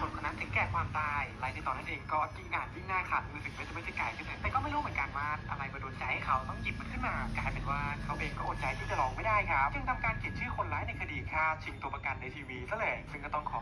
คนคนนั้นถึงแก่ความตายไลฟ์ในตอนนั้นเองก็ยิ่งอ่านยิ่งหน้าขาดมือสึกว่าจะไม่ใช่ไก่ขึ้นแต่ก็ไม่รู้เหมือนกันว่าอะไรมาโดนใจให้เขาต้องหยิบมันขึ้นมากลายเป็นว่าเขาเองก็อดใจที่จะลองไม่ได้ครับ จึงทำการเขียนชื่อคนร้ายในคดีฆ่าชิงตัวประกันในทีวีซะเลยซึ่งก็ต้องขอ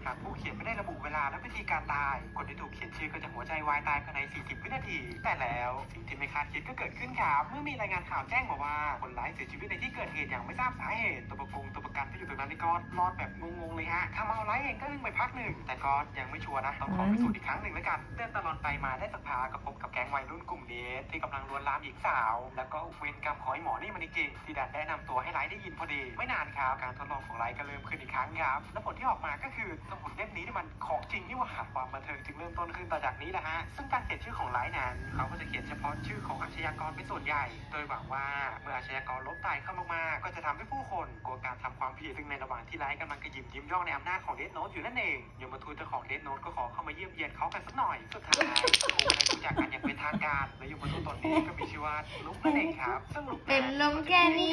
บอกก่อนนะครับผู้เขียนไม่ได้ระบุเวลาและวิธีการตาย คนที่ถูกเขียนชื่อก็จะหัวใจวายตายภายใน 40 วินาที แต่แล้วสิ่งที่ไม่คาดคิดก็เกิดขึ้นครับ เมื่อมีรายงานข่าวแจ้งมาว่าคนร้ายเสียชีวิตในที่เกิดเหตุอย่างไม่ทราบสาเหตุ ตัวประกงตัวประกันที่อยู่ตรงนั้นนี่ก็รอดแบบงงๆเลยฮะทำเอาไลฟ์เองก็อึ้งไปพักหนึ่ง แต่ก็ยังไม่ชัวร์นะต้องขอพิสูจน์อีกครั้งหนึ่งแล้วกันเดินตลอดไปมาได้สักพักก็พบกับแก๊งวัยรุ่นกลุ่มนี้ที่กำลังลวนลามหญิงสาว แล้วก็เวรกรรมของไอ้หมอนี่มันจริงที่ดันแนะนำตัวให้ไลฟ์ได้ยินพอดี ไม่นานครับการทดลองของไลฟ์ก็เริ่มขึ้นอีกครั้งครับและผลที่ออกมาก็คือสมุดเล่มนี้นี่มันของจริงนี่หว่าความบันเทิงจึงเริ่มต้นขึ้นต่อจากนี้แหละฮะ ซึ่งการเขียนชื่อของไลฟ์นั้นเขาก็จะเขียนเฉพาะชื่อของอาชญากรเป็นส่วนใหญ่ โดยหวังว่าเมื่ออาชญากรล้มตายเข้ามากๆ ก็จะทำให้ผู้คนกลัวการทำความผิด ซึ่งในระหว่างที่ไลฟ์กำลังกระยิมยิ้มย่องในอำนาจของเดนโนตอยู่นั่นเองยมทูตเจ้าของเดนโนตก็ขอเข้ามาเยี่ยมเยียนเขากันสักหน่อย สุดท้ายโอ้ได้รู้จักกันอย่างเป็นทางการและยมทูตตนนี้ก็มีชื่อว่าลุกนั่นเองครับซึ่งลุกเป็นลมแค่นี้